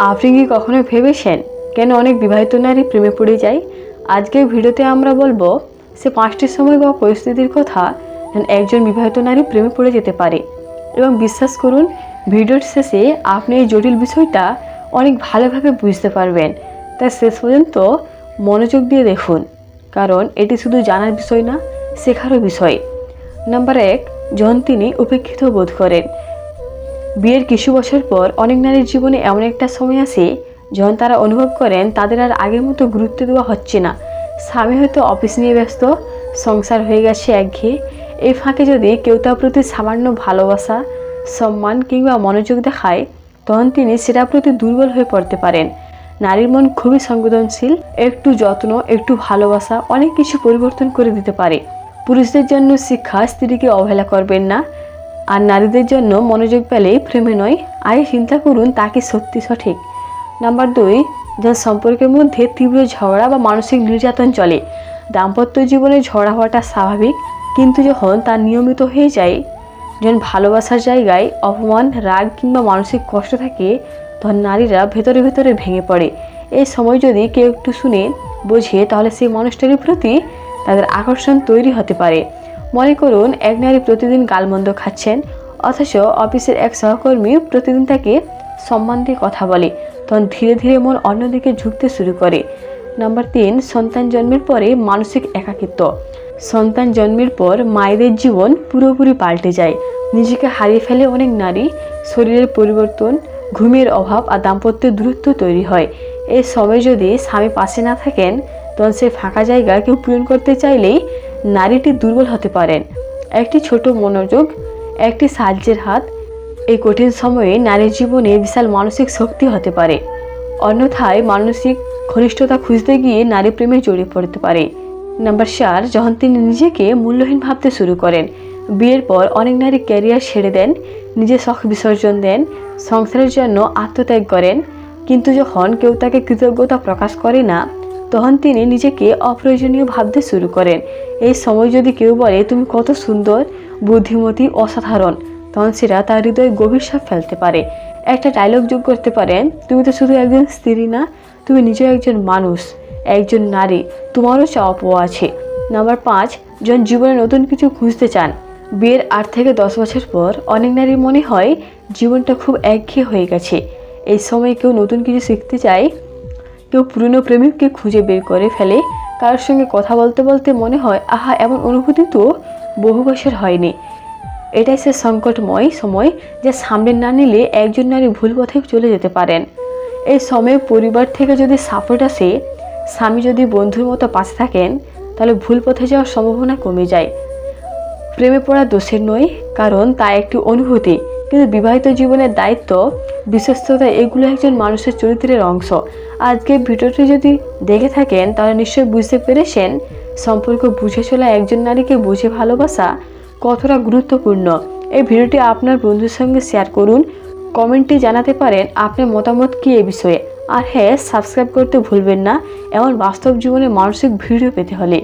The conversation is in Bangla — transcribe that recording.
আপনি কি কখনো ভেবেছেন কেন অনেক বিবাহিত নারী প্রেমে পড়ে যায়? আজকের ভিডিওতে আমরা বলব, সে পাঁচটি সময় বা পরিস্থিতির কথা যেন একজন বিবাহিত নারী প্রেমে পড়ে যেতে পারে। এবং বিশ্বাস করুন, ভিডিওর শেষে আপনি এই জটিল বিষয়টা অনেক ভালোভাবে বুঝতে পারবেন। তাই শেষ পর্যন্ত মনোযোগ দিয়ে দেখুন, কারণ এটি শুধু জানার বিষয় না, শেখারও বিষয়। নাম্বার এক, যখন তিনি উপেক্ষিত বোধ করেন বিয়ের কিছু বছর পর অনেক নারীর জীবনে এমন একটা সময় আসে যখন তারা অনুভব করেন তাদের আর আগের মতো গুরুত্ব দেওয়া হচ্ছে না। স্বামী হয়তো অফিস নিয়ে ব্যস্ত, সংসার হয়ে গেছে একঘেয়ে এই ফাঁকে যদি কেউ তার প্রতি সামান্য ভালোবাসা, সম্মান কিংবা মনোযোগ দেখায়, তখন তিনি সেটার প্রতি দুর্বল হয়ে পড়তে পারেন। নারীর মন খুবই সংবেদনশীল, একটু যত্ন, একটু ভালোবাসা অনেক কিছু পরিবর্তন করে দিতে পারে। পুরুষদের জন্য শিক্ষা স্ত্রীকে অবহেলা করবেন না। আর নারীদের জন্য মনোযোগ পেলে প্রেমে নয় আগে চিন্তা করুন তা কি সত্যি সঠিক। নাম্বার দুই, যার সম্পর্কের মধ্যে তীব্র ঝগড়া বা মানসিক নির্যাতন চলে। দাম্পত্য জীবনে ঝগড়া হওয়াটা স্বাভাবিক, কিন্তু যখন তা নিয়মিত হয়ে যায়, যখন ভালোবাসার জায়গায় অপমান, রাগ কিংবা মানসিক কষ্ট থাকে, তখন নারীরা ভেতরে ভেতরে ভেঙে পড়ে। এই সময় যদি কেউ একটু শুনে, বোঝে, তাহলে সেই মানুষটার প্রতি তাদের আকর্ষণ তৈরি হতে পারে। মনে করুন, এক নারী প্রতিদিন গালমন্দ খাচ্ছেন, অথচ অফিসের এক সহকর্মী প্রতিদিন তাকে সম্মান দিয়ে কথা বলে। তখন ধীরে ধীরে মন অন্যদিকে ঝুঁকতে শুরু করে। নাম্বার তিন, সন্তান জন্মের পরে মানসিক একাকিত্ব। সন্তান জন্মের পর মায়েদের জীবন পুরোপুরি পাল্টে যায়। নিজেকে হারিয়ে ফেলে অনেক নারী, শরীরের পরিবর্তন, ঘুমের অভাব আর দাম্পত্যের দূরত্ব তৈরি হয়। এই সময় যদি স্বামী পাশে না থাকেন, তখন সেই ফাঁকা জায়গা কেউ পূরণ করতে চাইলেই নারীটি দুর্বল হতে পারেন। একটি ছোট মনোযোগ, একটি সাহায্যের হাত, এই কঠিন সময়ে নারীর জীবনে বিশাল মানসিক শক্তি হতে পারে। অন্যথায় মানসিক ঘনিষ্ঠতা খুঁজতে গিয়ে নারী প্রেমে জড়িয়ে পড়তে পারে। নাম্বার চার, যখন তিনি নিজেকে মূল্যহীন ভাবতে শুরু করেন, বিয়ের পর অনেক নারী ক্যারিয়ার ছেড়ে দেন, নিজের শখ বিসর্জন দেন, সংসারের জন্য আত্মত্যাগ করেন, কিন্তু যখন কেউ তাকে কৃতজ্ঞতা প্রকাশ করে না তখন তিনি নিজেকে অপ্রয়োজনীয় ভাবতে শুরু করেন। এই সময় যদি কেউ বলে, তুমি কত সুন্দর, বুদ্ধিমতী, অসাধারণ, তখন সেটা তার হৃদয়ে গভীর সাপ ফেলতে পারে। একটা ডায়লগ যোগ করতে পারেন, তুমি তো শুধু একজন স্ত্রী না, তুমি নিজেও একজন মানুষ, একজন নারী, তোমারও চাওয়া পাওয়া আছে। নাম্বার পাঁচ, যখন জীবনে নতুন কিছু খুঁজতে চান, বিয়ের আট থেকে দশ বছর পর অনেক নারীর মনে হয়, জীবনটা খুব একঘেয়ে হয়ে গেছে। এই সময় কেউ নতুন কিছু শিখতে চায় কেউ পুরনো প্রেমিককে খুঁজে বের করে ফেলে, কারোর সঙ্গে কথা বলতে বলতে মনে হয়, আহা, এমন অনুভূতি তো বহু বছর হয়নি। এটাই সে সংকটময় সময় যা সামনে না নিলে একজন নারী ভুল পথে চলে যেতে পারেন। এই সময়ে পরিবার থেকে যদি সাপোর্ট আসে, স্বামী যদি বন্ধুর মতো পাশে থাকেন, তাহলে ভুল পথে যাওয়ার সম্ভাবনা কমে যায়। প্রেমে পড়া দোষের নয়, কারণ তা একটি অনুভূতি। কিন্তু বিবাহিত জীবনের দায়িত্ব, বিশ্বস্ততা, এগুলো একজন মানুষের চরিত্রের অংশ। আজকে ভিডিওটি যদি দেখে থাকেন, তাহলে নিশ্চয়ই বুঝতে পেরেছেন সম্পর্ক বুঝে চলা একজন নারীকে বুঝে ভালোবাসা কতটা গুরুত্বপূর্ণ। এই ভিডিওটি আপনার বন্ধুর সঙ্গে শেয়ার করুন, কমেন্টে জানাতে পারেন আপনার মতামত কী এ বিষয়ে। আর হ্যাঁ সাবস্ক্রাইব করতে ভুলবেন না, এমন বাস্তব জীবনে মানসিক ভিডিও পেতে হলে।